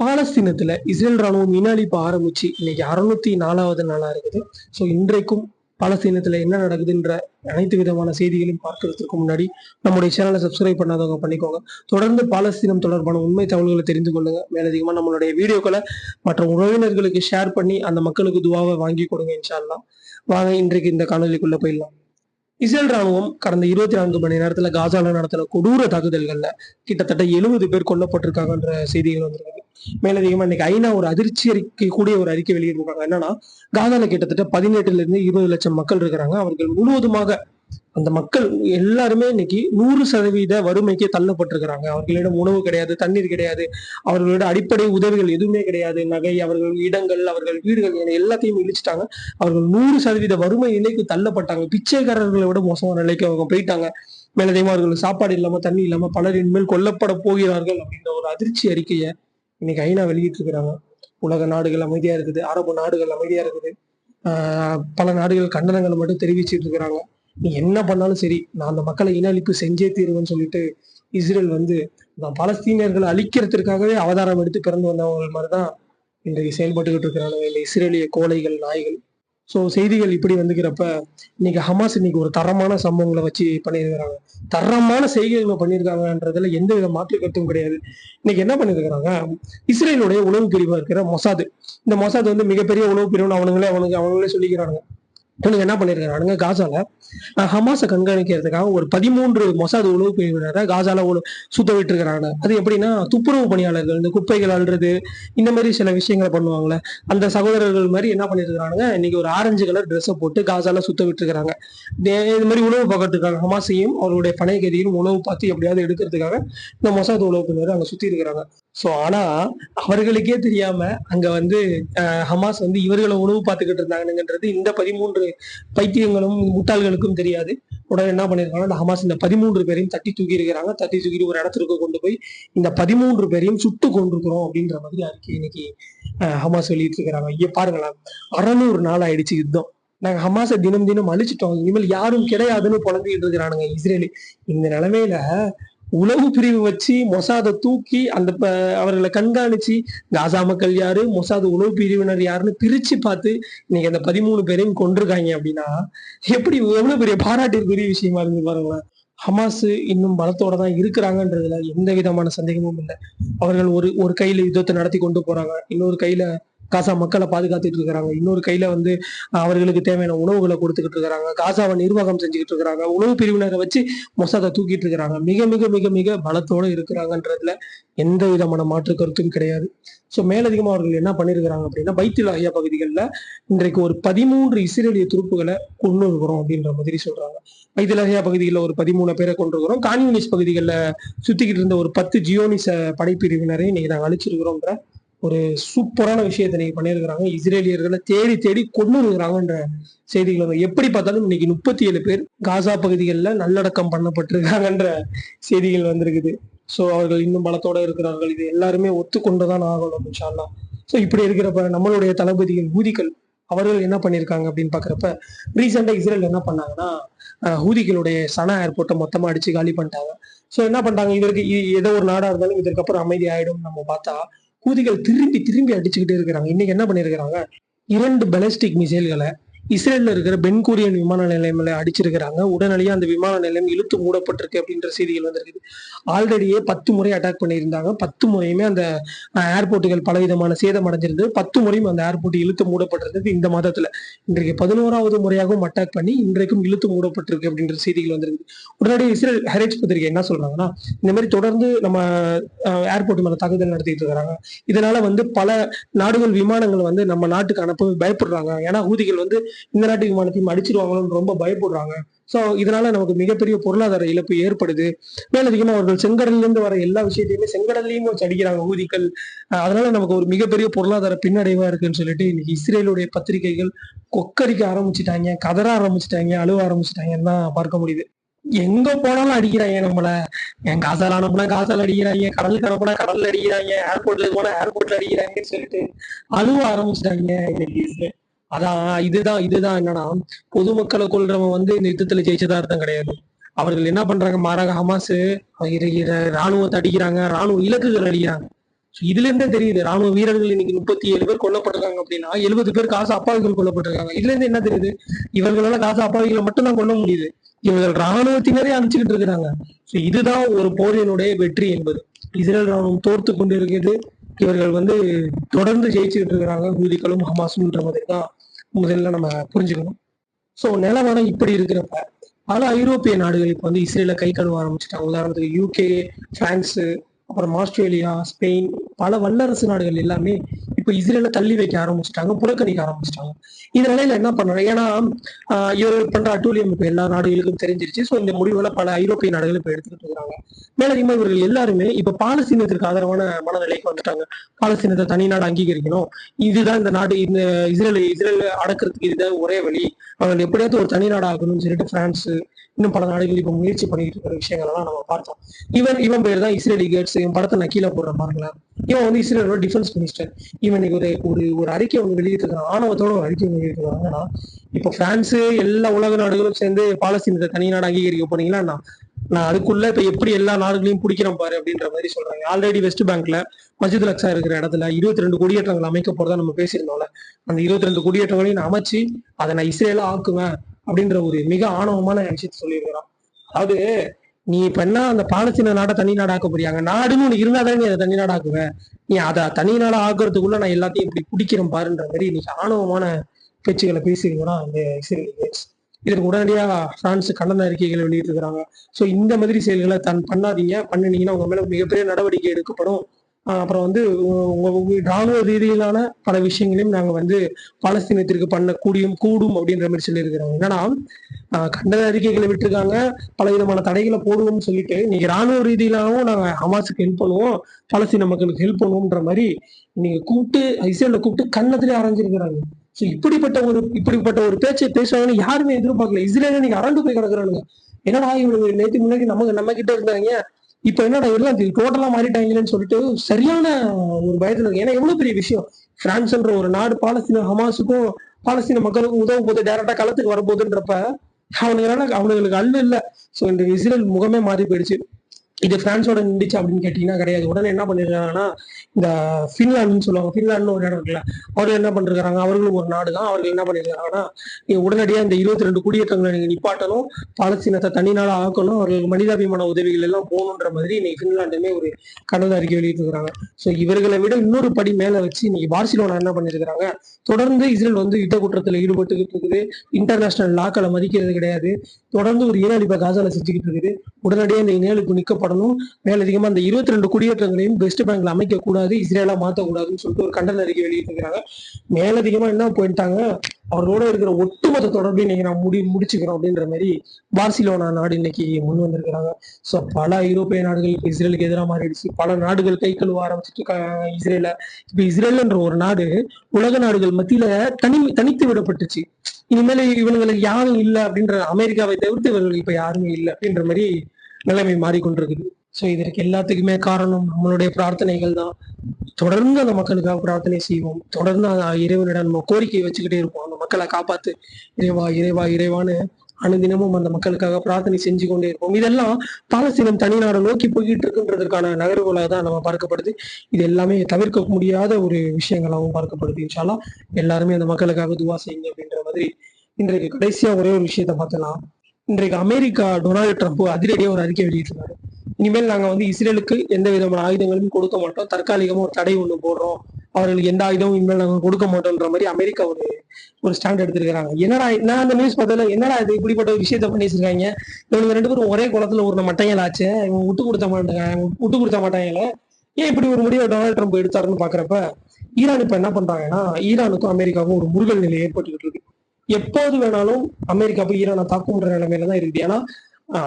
பாலஸ்தீனத்துல Israel ராணுவம் இனஅழிப்பு ஆரம்பிச்சு இன்னைக்கு அறுநூத்தி நாலாவது நாளா இருக்குது. ஸோ இன்றைக்கும் பாலஸ்தீனத்துல என்ன நடக்குதுன்ற அனைத்து விதமான செய்திகளையும் பார்க்கறதுக்கு முன்னாடி நம்முடைய சேனலை சப்ஸ்கிரைப் பண்ணாதவங்க பண்ணிக்கோங்க. தொடர்ந்து பாலஸ்தீனம் தொடர்பான உண்மை தகவல்களை தெரிந்து கொள்ளுங்க. மேலதிகமா நம்மளுடைய வீடியோக்களை மற்ற உறவினர்களுக்கு ஷேர் பண்ணி அந்த மக்களுக்கு துவாவை வாங்கி கொடுங்க இன்ஷால்லாம் வாங்க இன்றைக்கு இந்த காணொலிக்குள்ள போயிடலாம். இஸ்ரேல் ராணுவம் கடந்த இருபத்தி நான்கு மணி நேரத்துல காசால நடத்தின கொடூர தாக்குதல்கள்ல கிட்டத்தட்ட எழுபது பேர் கொல்லப்பட்டிருக்காங்கன்ற செய்திகள் வந்திருக்கு மேலதிகமா இன்னைக்கு ஐநா ஒரு அதிர்ச்சி அறிக்கை கூடிய ஒரு அறிக்கை வெளியிட்டிருக்காங்க. என்னன்னா காசால கிட்டத்தட்ட பதினெட்டுல இருந்து இருபது லட்சம் மக்கள் இருக்கிறாங்க. அவர்கள் முழுவதுமாக அந்த மக்கள் எல்லாருமே இன்னைக்கு நூறு சதவீத வறுமைக்கு தள்ளப்பட்டிருக்கிறாங்க. அவர்களிடம் உணவு கிடையாது தண்ணீர் கிடையாது அவர்களோட அடிப்படை உதவிகள் எதுவுமே கிடையாது. நகை அவர்கள் இடங்கள் அவர்கள் வீடுகள் என எல்லாத்தையும் இழிச்சிட்டாங்க. அவர்கள் நூறு சதவீத வறுமை நிலைக்கு தள்ளப்பட்டாங்க. பிச்சைக்காரர்களை விட மோசமான நிலைக்கு அவங்க போயிட்டாங்க. மேலதிகமா அவர்கள் சாப்பாடு இல்லாம தண்ணி இல்லாம பலர் இனிமேல் கொல்லப்பட போகிறார்கள் அப்படின்ற ஒரு அதிர்ச்சி அறிக்கையை இன்னைக்கு ஐநா வெளியிட்டு இருக்கிறாங்க உலக நாடுகள் அமைதியா இருக்குது அரபு நாடுகள் அமைதியா இருக்குது. ஆஹ் பல நாடுகள் கண்டனங்களை மட்டும் தெரிவிச்சிட்டு இருக்கிறாங்க. நீ என்ன பண்ணாலும் சரி நான் அந்த மக்களை இனஅழிப்பு செஞ்சே தீருவேன்னு சொல்லிட்டு இஸ்ரேல் வந்து நான் பலஸ்தீனியர்களை அழிக்கிறதுக்காகவே அவதாரம் எடுத்து பிறந்து வந்தவங்க மாதிரிதான் இன்றைக்கு செயல்பட்டுக்கிட்டு இருக்கிறாங்க இந்த இஸ்ரேலிய கோழைகள் நாய்கள். ஸோ செய்திகள் இப்படி வந்துக்கிறப்ப இன்னைக்கு ஹமாஸ் இன்னைக்கு ஒரு தரமான சம்பவங்களை வச்சு பண்ணியிருக்கிறாங்க. தரமான செய்கைகளை பண்ணியிருக்காங்கன்றதுல எந்த வித மாற்று கருத்தும் கிடையாது. இன்னைக்கு என்ன பண்ணியிருக்கிறாங்க? இஸ்ரேலுடைய உளவு பிரிவாக இருக்கிற மொசாது. இந்த மொசாது வந்து மிகப்பெரிய உளவு பிரிவுன்னு அவனுங்களே அவனுக்கு அவங்களே சொல்லிக்கிறானுங்க. இவனுங்க என்ன பண்ணிருக்கானுங்க? காசால அஹ், ஹமாஸை கண்காணிக்கிறதுக்காக ஒரு பதிமூன்று மொசாது உளவு பிரிவினரை காசால உழவு சுத்த விட்டு இருக்கிறாங்க அது எப்படின்னா துப்புரவு பணியாளர்கள் இந்த குப்பைகள் அல்றது இந்த மாதிரி சில விஷயங்களை பண்ணுவாங்கல்ல. அந்த சகோதரர்கள் மாதிரி என்ன பண்ணிருக்காங்க இன்னைக்கு ஒரு ஆரஞ்சு கலர் ட்ரெஸ்ஸை போட்டு காசால சுத்த விட்டுருக்காங்க இது மாதிரி உணவு பார்க்கறதுக்காக ஹமாஸையும் அவருடைய பனைகதியும் உணவு பார்த்து எப்படியாவது எடுக்கிறதுக்காக இந்த மொசாது உளவு பிரிவினர் அங்க சுத்தி இருக்கிறாங்க. சோ ஆனா அவர்களுக்கே தெரியாம அங்க வந்து ஹமாஸ் வந்து இவர்களை உணவு பார்த்துக்கிட்டு இருந்தாங்கன்றது இந்த பதிமூன்று பைத்தியங்களும் முட்டாள்களுக்கும் தெரியாது. உடனே என்ன பண்ணிருக்காங்க ஹமாஸ் இந்த பதிமூன்று பேரையும் தட்டி தூக்கி இருக்கிறாங்க. தட்டி தூக்கி ஒரு இடத்துக்கு கொண்டு போய் இந்த பதிமூன்று பேரையும் சுட்டு கொண்டிருக்கிறோம் அப்படின்ற மாதிரி அறிக்கை இன்னைக்கு ஹமாஸ் வெளியிட்டு இருக்கிறாங்க ஐயா பாருங்களேன் அறநூறு நாள் ஆயிடுச்சு யுத்தம். நாங்க ஹமாஸை தினம் தினம் அழிச்சிட்டோம். இனிமேல் யாரும் கிடையாதுன்னு புலம்பிக்கிட்டு இருக்கிறானுங்க இஸ்ரேலி. இந்த நிலைமையில உளவு பிரிவு வச்சு மொசாதை தூக்கி அந்த ப- அவர்களை கண்காணிச்சு காசா மக்கள் யாரு மொசாது உளவு பிரிவினர் யாருன்னு பிரிச்சு பார்த்து இன்னைக்கு அந்த பதிமூணு பேரையும் கொண்டிருக்காங்க அப்படின்னா எப்படி எவ்வளவு பெரிய பாராட்டிற்குரிய விஷயமா இருந்து பாருங்களேன். ஹமாஸ் இன்னும் பலத்தோட தான் இருக்கிறாங்கன்றதுல எந்த விதமான சந்தேகமும் இல்லை. அவர்கள் ஒரு ஒரு கையில யுத்தத்தை நடத்தி கொண்டு போறாங்க. இன்னொரு கையில காசா மக்களை பாதுகாத்துட்டு இருக்கிறாங்க. இன்னொரு கையில வந்து அவர்களுக்கு தேவையான உணவுகளை கொடுத்துக்கிட்டு இருக்கிறாங்க. காசாவை நிர்வாகம் செஞ்சுக்கிட்டு இருக்கிறாங்க. உணவு பிரிவினரை வச்சு மொசாதை தூக்கிட்டு இருக்கிறாங்க. மிக மிக மிக மிக பலத்தோட இருக்கிறாங்கன்றதுல எந்த விதமான மாற்று கருத்தும் கிடையாது. ஸோ மேலதிகமா அவர்கள் என்ன பண்ணியிருக்கிறாங்க அப்படின்னா பைத்தில் அஹியா பகுதிகளில் இன்றைக்கு ஒரு பதிமூன்று இஸ்ரேலிய துருப்புகளை கொண்டு இருக்கிறோம் அப்படின்ற மாதிரி சொல்றாங்க. பைத்தில் அஹியா பகுதிகளில் ஒரு பதிமூணு பேரை கொண்டு இருக்கிறோம் பகுதிகளில் சுத்திக்கிட்டு இருந்த ஒரு பத்து ஜியோனிச படைப்பிரிவினரை இன்னைக்கு நாங்கள் அழிச்சிருக்கிறோம்ன்ற ஒரு சூப்பரான விஷயத்தை இன்னைக்கு பண்ணியிருக்கிறாங்க. இஸ்ரேலியர்களை தேடி தேடி கொண்டு இருக்கிறாங்கன்ற செய்திகள் எப்படி பார்த்தாலும் இன்னைக்கு முப்பத்தி ஏழு பேர் காசா பகுதிகளில் நல்லடக்கம் பண்ணப்பட்டிருக்காங்கன்ற செய்திகள் வந்திருக்குது. ஸோ அவர்கள் இன்னும் பலத்தோட இருக்கிறார்கள். இது எல்லாருமே ஒத்துக்கொண்டுதான் ஆகணும் இன்ஷால்லா ஸோ இப்படி இருக்கிறப்ப நம்மளுடைய தளபதிகள் ஊதிகள் அவர்கள் என்ன பண்ணியிருக்காங்க அப்படின்னு பார்க்குறப்ப ரீசெண்டாக இஸ்ரேல் என்ன பண்ணாங்கன்னா ஹூதிகளுடைய சனா ஏர்போர்ட்டை மொத்தமாக அடிச்சு காலி பண்ணிட்டாங்க. ஸோ என்ன பண்ணிட்டாங்க? இதற்கு ஏதோ ஒரு நாடாக இருந்தாலும் இதற்கப்புறம் அமைதி ஆயிடும் நம்ம பார்த்தா கூதிகள் திரும்பி திரும்பி அடிச்சுக்கிட்டே இருக்கிறாங்க. இன்னைக்கு என்ன பண்ணியிருக்கிறாங்க? இரண்டு பெலஸ்டிக் மிசைல்களை இஸ்ரேல்ல இருக்கிற பென்கூரியன் விமான நிலையங்களை அடிச்சிருக்கிறாங்க. உடனடியாக அந்த விமான நிலையம் இழுத்து மூடப்பட்டிருக்கு அப்படின்ற செய்திகள் வந்திருக்குது. ஆல்ரெடியே பத்து முறை அட்டாக் பண்ணியிருந்தாங்க. பத்து முறையுமே அந்த ஏர்போர்ட்டுகள் பலவிதமான சேதம் அடைஞ்சிருந்தது. பத்து முறையும் அந்த ஏர்போர்ட் இழுத்து மூடப்பட்டிருந்தது இந்த மாதத்துல. இன்றைக்கு பதினோராவது முறையாகவும் அட்டாக் பண்ணி இன்றைக்கும் இழுத்து மூடப்பட்டிருக்கு அப்படின்ற செய்திகள் வந்திருக்கு உடனடியாக இஸ்ரேல் ஹெரேஜ் பத்திரிகை என்ன சொல்றாங்கன்னா இந்த மாதிரி தொடர்ந்து நம்ம ஏர்போர்ட் மேல தாக்குதல் நடத்திட்டு இருக்கிறாங்க. இதனால வந்து பல நாடுகள் விமானங்கள் வந்து நம்ம நாட்டுக்கு அனுப்ப பயப்படுறாங்க. ஏன்னா ஊதிகள் வந்து இந்த நாட்டு விமானத்தையும் அடிச்சிருவாங்களோன்னு ரொம்ப பயப்படுறாங்க. சோ இதனால நமக்கு மிகப்பெரிய பொருளாதார இழப்பு ஏற்படுது. மேலதிகமா அவர்கள் செங்கடல்ல இருந்து வர எல்லா விஷயத்தையுமே செங்கடல்லையும் வச்சு அடிக்கிறாங்க ஊதிகள். அஹ் அதனால நமக்கு ஒரு மிகப்பெரிய பொருளாதார பின்னடைவா இருக்குன்னு சொல்லிட்டு இன்னைக்கு இஸ்ரேலுடைய பத்திரிகைகள் கொக்கரிக்க ஆரம்பிச்சிட்டாங்க கதற ஆரம்பிச்சிட்டாங்க அழுவ ஆரம்பிச்சிட்டாங்கன்னு தான் பார்க்க முடியுது. எங்க போனாலும் அடிக்கிறாங்க நம்மள. என் காசால அனுப்புனா காசால அடிக்கிறாங்க கடலுக்கு அனுப்புனா கடல்ல அடிக்கிறாங்க ஏர்போர்ட்ல போனா ஏர்போர்ட்ல அடிக்கிறாங்கன்னு சொல்லிட்டு அழுவ ஆரம்பிச்சிட்டாங்க இன்னைக்கு இஸ்ரேல். அதான் இதுதான் இதுதான் என்னன்னா பொதுமக்களை கொள்றவன் வந்து இந்த யுத்தத்துல ஜெயிச்சதா அர்த்தம் கிடையாது. அவர்கள் என்ன பண்றாங்க? மாறாக ஹமாஸ் ராணுவத்தை அடிக்கிறாங்க. ராணுவ இலக்குகள் அடிக்கிறாங்க. இதுல இருந்தே தெரியுது ராணுவ வீரர்கள் இன்னைக்கு முப்பத்தி ஏழு பேர் கொல்லப்பட்டிருக்காங்க அப்படின்னா எழுபது பேர் காசு அப்பாவிகள் கொல்லப்பட்டிருக்காங்க. இதுல இருந்து என்ன தெரியுது? இவர்களால காசு அப்பாவிகளை மட்டும் தான் கொல்ல முடியுது. இவர்கள் ராணுவத்தினரே அனுப்பிச்சுக்கிட்டு இருக்கிறாங்க. இதுதான் ஒரு போரினுடைய வெற்றி என்பது. இஸ்ரேல் ராணுவம் தோர்த்து கொண்டு இருக்கிறது இவர்கள் வந்து தொடர்ந்து ஜெயிச்சுக்கிட்டு இருக்கிறாங்க. ஹூதிகளும் ஹமாஸும்ன்ற மாதிரி தான். முதல்ல நம்ம புரிஞ்சுக்கணும். ஸோ நிலவரம் இப்படி இருக்கிறப்ப பல ஐரோப்பிய நாடுகள் இப்போ வந்து இஸ்ரேல கை கழுவ ஆரம்பிச்சிட்டாங்க. உதாரணத்துக்கு யூகே பிரான்ஸு அப்புறம் ஆஸ்திரேலியா ஸ்பெயின் பல வல்லரசு நாடுகள் எல்லாமே இப்போ இஸ்ரேல தள்ளி வைக்க ஆரம்பிச்சிட்டாங்க புறக்கணிக்க ஆரம்பிச்சிட்டாங்க. இதனால நிலையில என்ன பண்றாங்க ஏன்னா இவர் இவர்கள் பண்ற அட்டூழியம் இப்போ எல்லா நாடுகளுக்கும் தெரிஞ்சிருச்சு. ஸோ இந்த முடிவுகளை பல ஐரோப்பிய நாடுகள் இப்போ எடுத்துக்கிட்டு இருக்கிறாங்க. மேலதிகமா இவர்கள் எல்லாருமே இப்ப பாலஸ்தீனத்திற்கு ஆதரவான மனநிலைக்கு வந்துட்டாங்க. பாலஸ்தீனத்தை தனி நாடு அங்கீகரிக்கணும். இதுதான் இந்த நாடு இந்த இஸ்ரேல் இஸ்ரேல் அடக்கிறதுக்கு இதுதான் ஒரே வழி. அவர்கள் எப்படியாவது ஒரு தனி நாடு ஆகணும்னு சொல்லிட்டு பிரான்ஸ் இன்னும் பல நாடுகள் இப்ப முயற்சி பண்ணிட்டு இருக்கிற விஷயங்கள் எல்லாம் நம்ம பார்த்தோம். இவன் இவன் பேர் தான் இஸ்ரேலி கேட்ஸ் இவன் படத்தை நான் கீழே போடுற பாருங்களேன் இவன் வந்து இஸ்ரேலோட டிஃபென்ஸ் மினிஸ்டர் இவன் இன்னைக்கு ஒரு ஒரு ஒரு அறிக்கை அவங்க வெளியிட்டிருக்காங்க. ஆணவத்தோட ஒரு அறிக்கை வெளியிட்டிருக்காங்கன்னா இப்போ பிரான்ஸ் எல்லா உலக நாடுகளும் சேர்ந்து பாலஸ்தீனத்தை தனி நாடு அங்கீகரிக்க போனீங்கன்னா நான் அதுக்குள்ள இப்ப எப்படி எல்லா நாடுகளையும் பிடிக்கிறேன் பாரு அப்படின்ற மாதிரி சொல்றாங்க. ஆல்ரெடி வெஸ்ட் பேங்க்ல மஜித் லக்ஷா இருக்கிற இடத்துல இருபத்தி ரெண்டு குடியேற்றங்கள் அமைக்க போறதா நம்ம பேசியிருந்தோம்ல. அந்த இருபத்தி ரெண்டு குடியேற்றங்களையும் நான் அமைச்சு அதை நான் இஸ்ரேல ஆக்குவேன் அப்படின்ற ஒரு மிக ஆணவமான விஷயத்தை சொல்லியிருக்கிறான். அதாவது நீ இப்ப என்ன அந்த பாலஸ்தீன நாடை தனி நாடு ஆக்க போறியாங்க? நாடுன்னு உனக்கு இருந்தா தானே நீ அதை தனி நாடு ஆக்குவ? நீ அதை தனி நாடா ஆக்குறதுக்குள்ள நான் எல்லாத்தையும் இப்படி பிடிக்கிறேன் பாருன்ற மாதிரி இன்னைக்கு ஆணவமான பேச்சுகளை பேசியிருக்கிறான் அந்த இஸ்ரேல் இதற்கு உடனடியா பிரான்ஸ் கண்டன அறிக்கைகளை வெளியிட்டிருக்கிறாங்க. ஸோ இந்த மாதிரி செயல்களை தன் பண்ணாதீங்க. பண்ணுனீங்கன்னா உங்க மேல மிகப்பெரிய நடவடிக்கை எடுக்கப்படும். அப்புறம் வந்து உங்க உங்க ராணுவ ரீதியிலான பல விஷயங்களையும் நாங்க வந்து பாலஸ்தீனத்திற்கு பண்ண கூடியும் கூடும் அப்படின்ற மாதிரி சொல்லியிருக்கிறாங்க. என்னன்னா ஆஹ் கண்டன அறிக்கைகளை விட்டுருக்காங்க. பல விதமான தடைகளை போடுவோம்னு சொல்லிட்டு நீங்க ராணுவ ரீதியிலாகவும் நாங்க ஹமாஸுக்கு ஹெல்ப் பண்ணுவோம். பாலஸ்தீன மக்களுக்கு ஹெல்ப் பண்ணுவோம்ன்ற மாதிரி நீங்க கூப்பிட்டு இஸ்ரேல கூப்பிட்டு கன்னத்திலே அரைஞ்சிருக்கிறாங்க. ஸோ இப்படிப்பட்ட ஒரு இப்படிப்பட்ட ஒரு பேச்சை பேசுவாங்கன்னு யாருமே எதிர்பார்க்கல. இஸ்ரேல நீங்க அரண்டு போய் கிடக்குறானுங்க. என்னடா இவனுக்கு நேற்று முன்னாடி நமக்கு நம்ம கிட்ட இருந்தாங்க. இப்ப என்னடா எல்லாம் டோட்டலா மாறிட்டாங்களேன்னு சொல்லிட்டு சரியான ஒரு பயத்துல இருக்கு ஏன்னா எவ்வளவு பெரிய விஷயம்? பிரான்ஸ்ன்ற ஒரு நாடு பாலஸ்தீன ஹமாஸுக்கும் பாலஸ்தீன மக்களுக்கும் உதவும் போது டேரக்டா களத்துக்கு வரப்போகுதுன்றப்ப அவனுங்களால அவனுங்களுக்கு அல்ல இல்ல. சோ இந்த இஸ்ரேல் முகமே மாறி போயிடுச்சு. இது பிரான்ஸோட நின்றுச்சு அப்படின்னு கேட்டீங்கன்னா கிடையாது. உடனே என்ன பண்ணிருக்காங்கன்னா இந்த ஃபின்லாண்டுன்னு சொல்லுவாங்க. ஃபின்லாண்டுன்னு ஒரு இடம் இருக்குல்ல அவர்கள் என்ன பண்ணிருக்காங்க? அவர்களும் ஒரு நாடு தான். அவர்கள் என்ன பண்ணிருக்காங்கன்னா நீங்க உடனடியா இந்த இருபத்தி ரெண்டு குடியேற்றங்களை நீங்க நிப்பாட்டணும். பாலஸ்தீனத்தை தனி நாளாக ஆக்கணும். அவர்களுக்கு மனிதாபிமான உதவிகள் எல்லாம் போகணுன்ற மாதிரி இன்னைக்கு பின்லாண்டுமே ஒரு கண்டன அறிக்கை வெளியிட்டிருக்கிறாங்க ஸோ இவர்களை விட இன்னொரு படி மேல வச்சு இன்னைக்கு பார்சிலோனா என்ன பண்ணிருக்கிறாங்க? தொடர்ந்து இஸ்ரேல் வந்து யுத்த குற்றத்துல ஈடுபட்டுக்கிட்டு இருக்குது. இன்டர்நேஷனல் லாக்களை மதிக்கிறது கிடையாது. தொடர்ந்து ஒரு ஈரான் காசால செஞ்சுக்கிட்டு இருக்குது. உடனடியாக இந்த இணையலுக்கு நிற்கப்படணும் மேலதிகமா அந்த இருபத்தி ரெண்டு குடியேற்றங்களையும் வெஸ்ட் பேங்க்ல அமைக்க கூடாது இஸ்ரேலா மாத்தக்கூடாதுன்னு சொல்லிட்டு ஒரு கண்டன அறிக்கை வெளியிட்டிருக்கிறாங்க. மேலதிகமா என்ன போயிட்டாங்க? அவர்களோட இருக்கிற ஒட்டுமொத்த தொடர்பு இன்னைக்கு நான் முடி முடிச்சுக்கிறோம் அப்படின்ற மாதிரி பார்சிலோனா நாடு இன்னைக்கு முன் வந்திருக்கிறாங்க. ஸோ பல ஐரோப்பிய நாடுகள் இப்போ இஸ்ரேலுக்கு எதிராக மாறிடுச்சு. பல நாடுகள் கை கழுவ ஆரம்பிச்சுட்டு இருக்காங்க இஸ்ரேல. இப்போ இஸ்ரேல்ன்ற ஒரு நாடு உலக நாடுகள் மத்தியில தனி தனித்து விடப்பட்டுச்சு. இனிமேல் இவங்களுக்கு யாரும் இல்லை அப்படின்ற அமெரிக்காவை தவிர்த்து இவர்கள் இப்ப யாருமே இல்லை அப்படின்ற மாதிரி நிலைமை மாறிக்கொண்டிருக்குது. ஸோ இதற்கு எல்லாத்துக்குமே காரணம் நம்மளுடைய பிரார்த்தனைகள் தான். தொடர்ந்து அந்த மக்களுக்காக பிரார்த்தனை செய்வோம். தொடர்ந்து அந்த இறைவனிடம் நம்ம கோரிக்கை வச்சுக்கிட்டே இருப்போம். அந்த மக்களை காப்பாத்து. இறைவா இறைவா இறைவான்னு அனுதினமும் அந்த மக்களுக்காக பிரார்த்தனை செஞ்சு கொண்டே இருப்போம். இதெல்லாம் பாலஸ்தீனம் தனிநாடு நோக்கி போய்கிட்டு இருக்குன்றதுக்கான நகர்வுகளாக தான் நம்ம பார்க்கப்படுது. இது எல்லாமே தவிர்க்க முடியாத ஒரு விஷயங்களாகவும் பார்க்கப்படுது. இன்ஷாலா எல்லாருமே அந்த மக்களுக்காக துவா செய்யுங்க அப்படின்ற மாதிரி இன்றைக்கு கடைசியா ஒரே ஒரு விஷயத்த பார்த்தலாம் இன்றைக்கு அமெரிக்கா டொனால்டு ட்ரம்ப் அதிரடியாக ஒரு அறிக்கை வெளியிட்டிருக்காரு. இனிமேல் நாங்கள் வந்து இஸ்ரேலுக்கு எந்த விதமான ஆயுதங்களும் கொடுக்க மாட்டோம். தற்காலிகமாக ஒரு தடை ஒன்று போடுறோம். அவர்களுக்கு எந்த ஆயுதமும் இனிமேல் நாங்கள் கொடுக்க மாட்டோம்ன்ற மாதிரி அமெரிக்கா ஒரு ஒரு ஸ்டாண்ட் எடுத்திருக்கிறாங்க. என்னடா நான் அந்த நியூஸ் பார்த்ததுல என்னடா இது இப்படிப்பட்ட ஒரு விஷயத்த பண்ணி வச்சிருக்காங்க இவங்க ரெண்டு பேரும் ஒரே குளத்துல ஒரு மட்டைகள் ஆச்சு. இவங்க விட்டு கொடுத்த மாட்டாங்க விட்டு கொடுத்த மாட்டாங்கல்ல. ஏன் இப்படி ஒரு முடிவை டொனால்டு ட்ரம்ப் எடுத்தாருன்னு பாக்குறப்ப ஈரான் இப்ப என்ன பண்றாங்கன்னா ஈரானுக்கும் அமெரிக்காவுக்கும் ஒரு முருகல் நிலை ஏற்பட்டுக்கிட்டு இருக்கு. எப்போது வேணாலும் அமெரிக்கா போய் ஈரானை தாக்குன்ற நிலைமையில தான் இருக்குது ஏன்னா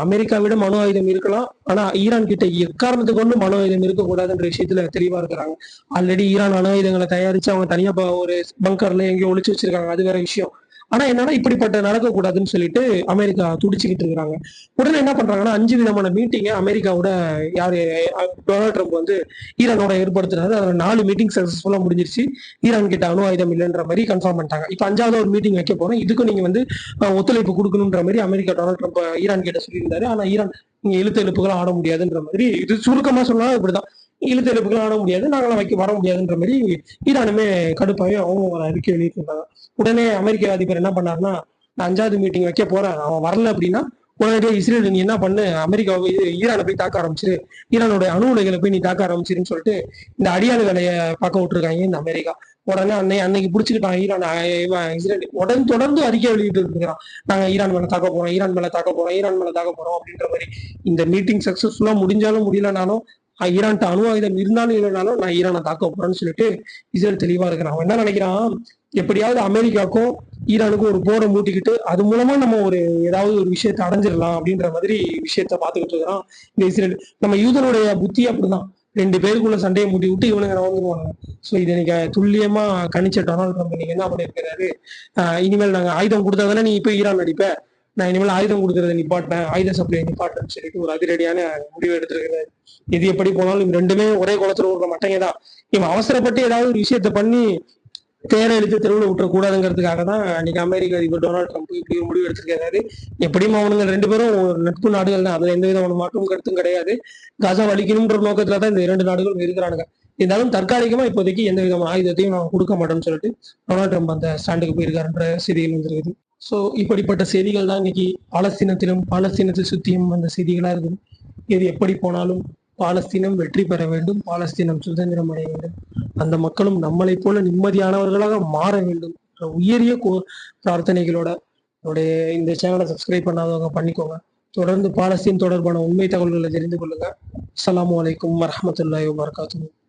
அமெரிக்காவிட மனு ஆயுதம் இருக்கலாம். ஆனா ஈரான் கிட்ட எக்காரணத்து கொண்டு மனு ஆயுதம் இருக்கக்கூடாதுன்ற விஷயத்துல தெளிவா இருக்கிறாங்க. ஆல்ரெடி ஈரான் அணு ஆயுதங்களை தயாரிச்சு அவங்க தனியா ஒரு பங்கர்ல எங்கேயோ ஒழிச்சு வச்சிருக்காங்க. அது வேற விஷயம். ஆனா என்னன்னா இப்படிப்பட்ட நடக்கக்கூடாதுன்னு சொல்லிட்டு அமெரிக்கா துடிச்சுக்கிட்டு இருக்காங்க உடனே என்ன பண்றாங்கன்னா அஞ்சு விதமான மீட்டிங்கை அமெரிக்காவோட யாரு டொனால்ட் ட்ரம்ப் வந்து ஈரானோட ஏற்படுத்தினாரு. அதுல நாலு மீட்டிங் சக்சஸ்ஃபுல்லா முடிஞ்சிருச்சு. ஈரான் கிட்ட அணு ஆயுதம் இல்லைன்ற மாதிரி கன்ஃபார்ம் பண்ணிட்டாங்க. இப்போ அஞ்சாவது ஒரு மீட்டிங் வைக்க போறோம். இதுக்கும் நீங்க வந்து ஒத்துழைப்பு கொடுக்கணுன்ற மாதிரி அமெரிக்கா டொனால்ட் ட்ரம்ப் ஈரான் கிட்ட சொல்லியிருந்தாரு. ஆனா ஈரான் நீங்க எழுத்து எழுப்புகளும் ஆட முடியாதுன்ற மாதிரி இது சுருக்கமா சொன்னா இப்படிதான். இழுத்து எழுப்புகள் ஆட முடியாது நாங்களாம் வைக்க வர முடியாதுன்ற மாதிரி ஈரானுமே கடுப்பாவே அவங்க ஒரு அறிக்கை வெளியிட்டிருந்தாங்க. உடனே அமெரிக்க அதிபர் என்ன பண்ணாருன்னா நான் அஞ்சாவது மீட்டிங் வைக்க போறேன் அவன் வரல அப்படின்னா உடனடியாக இஸ்ரேல் நீ என்ன பண்ணு அமெரிக்காவை இது ஈரானை போய் தாக்க ஆரம்பிச்சிரு ஈரானோட அணு உலைகளை போய் நீ தாக்க ஆரம்பிச்சிருன்னு சொல்லிட்டு இந்த அடியாளு வேலையை பார்க்க விட்டுருக்காங்க இந்த அமெரிக்கா. உடனே அன்னை அன்னைக்கு பிடிச்சிக்கிட்டான் ஈரான் இஸ்ரேல் உடனே தொடர்ந்து அறிக்கை வெளியிட்டு இருக்கிறான். நாங்க ஈரான் மேல தாக்க போறோம் ஈரான் மேல தாக்க போறோம் ஈரான் மேல தாக்க போறோம் அப்படின்ற மாதிரி இந்த மீட்டிங் சக்சஸ்ஃபுல்லா முடிஞ்சாலும் முடியலனாலும் ஈரான்ட்ட அணு ஆயுதம் இருந்தாலும் இல்லைனாலும் நான் ஈரானை தாக்க போறேன்னு சொல்லிட்டு இஸ்ரேல் தெளிவா இருக்கிறான். அவன் என்ன நினைக்கிறான்? எப்படியாவது அமெரிக்காவுக்கும் ஈரானுக்கும் ஒரு போரை மூட்டிக்கிட்டு அது மூலமா நம்ம ஒரு ஏதாவது ஒரு விஷயத்தை அடைஞ்சிடலாம் அப்படின்ற மாதிரி விஷயத்த பாத்துக்கிட்டு இருக்கிறான் இந்த இஸ்ரேல். நம்ம யூதனுடைய புத்தி அப்படிதான். ரெண்டு பேருக்குள்ள சண்டையை மூட்டி விட்டு இவனுங்க வந்துருவாங்க ஸோ இதை நீங்க துல்லியமா கணிச்ச டொனால்ட் ட்ரம்ப் நீங்க என்ன பண்ணிருக்கிறாரு ஆஹ் இனிமேல் நாங்க ஆயுதம் கொடுத்தாதானே நீ போய் ஈரான் அடிப்ப? நான் இனிமேல் ஆயுதம் கொடுக்கறத நிப்பாட்டேன் ஆயுத சப்ளை நிப்பாட்டேன்னு சொல்லிட்டு ஒரு அதிரடியான முடிவு எடுத்திருக்கிறாரு. எது எப்படி போனாலும் ரெண்டுமே ஒரே குளத்துல விடுற மட்டங்க தான் இவன் அவசரப்பட்டு ஏதாவது ஒரு விஷயத்த பண்ணி தேரை இழுத்து தெருவில் விட்டுறக்கூடாதுங்கிறதுக்காக தான் இன்னைக்கு அமெரிக்க அதிபர் டொனால்ட் ட்ரம்ப் இப்படி ஒரு முடிவு எடுத்திருக்காரு. எப்படியும் அவனுங்க ரெண்டு பேரும் ஒரு நட்பு நாடுகள் தான். அதுல எந்த விதமான மாற்றும் கருத்தும் கிடையாது. காசா வலிக்கணும்ன்ற நோக்கத்துல தான் இந்த இரண்டு நாடுகளும் இருக்கிறானுங்க. இருந்தாலும் தற்காலிகமா இப்போதைக்கு எந்த விதமான ஆயுதத்தையும் நான் கொடுக்க மாட்டேன்னு சொல்லிட்டு டொனால்ட் ட்ரம்ப் அந்த ஸ்டாண்டுக்கு போயிருக்காருன்ற செய்திகள் வந்திருக்குது. ஸோ இப்படிப்பட்ட செய்திகள் தான் இன்னைக்கு பாலஸ்தீனத்திலும் பாலஸ்தீனத்தை சுத்தியும் வந்த செய்திகளாக இருக்குது. இது எப்படி போனாலும் பாலஸ்தீனம் வெற்றி பெற வேண்டும். பாலஸ்தீனம் சுதந்திரம் அடைய வேண்டும். அந்த மக்களும் நம்மளை போல நிம்மதியானவர்களாக மாற வேண்டும். என்ற உயரிய கோ- பிரார்த்தனைகளோட என்னுடைய இந்த சேனலை சப்ஸ்கிரைப் பண்ணாதவங்க பண்ணிக்கோங்க. தொடர்ந்து பாலஸ்தீன் தொடர்பான உண்மை தகவல்களை தெரிந்து கொள்ளுங்க. அஸ்லாம் அலைக்கும் வரமத்துல்லாய் வபரகாத்துஹு.